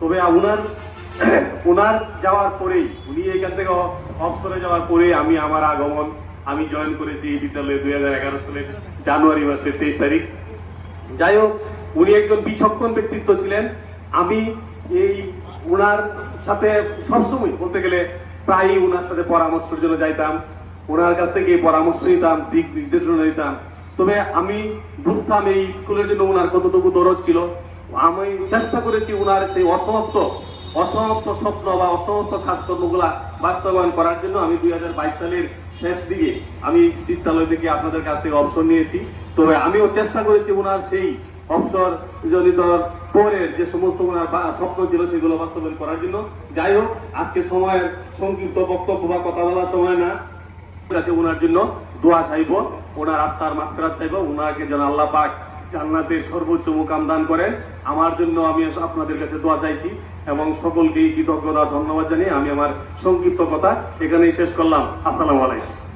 তবে উনার ওনার যাওয়ার পরেই, উনি এখান থেকে অবসরে যাওয়ার পরে আমি আমার আগমন আমি জয়েন করেছি এই বিদ্যালয়ে দুই হাজার এগারো সালের জানুয়ারি মাসের তেইশ তারিখ। যাই হোক, উনি একজন বিচক্ষণ ব্যক্তিত্ব ছিলেন। আমি এই ওনার সাথে সবসময় বলতে গেলে প্রায়ই ওনার সাথে পরামর্শের জন্য যাইতাম। ওনার কাছ থেকে পরামর্শ নিতাম, দিক নির্দেশনা নিতাম। তবে আমি বুঝতাম এই স্কুলের জন্য ওনার কতটুকু দরদ ছিল। আমি চেষ্টা করেছি ওনার সেই অসমাপ্ত অসমাপ্ত স্বপ্ন বা অসমাপ্ত কাজকর্মগুলা বাস্তবায়ন করার জন্য। আমি দুই হাজার বাইশ সালের শেষ দিকে আমি বিদ্যালয় থেকে আপনাদের কাছ থেকে অবসর নিয়েছি। তবে আমিও চেষ্টা করেছি ওনার সেই অবসর জনিত পরের যে সমস্ত ওনার স্বপ্ন ছিল সেগুলো বাস্তবায়ন করার জন্য। যাই হোক, আজকে সময়ের সংক্ষিপ্ত বক্তব্য বা কথা বলার সময় না। কাছে ওনার জন্য দোয়া চাইব ওনার আত্মার মাত্রা চাইব ওনাকে যেন আল্লাহ পাক জান্নাতের সর্বোচ্চ মুকাম দান করেন। আমার জন্য আমি আপনাদের কাছে দোয়া চাইছি এবং সকলকে কৃতজ্ঞতা, ধন্যবাদ জানিয়ে আমি আমার সংক্ষিপ্ত কথা এখানেই শেষ করলাম। আসসালামু আলাইকুম।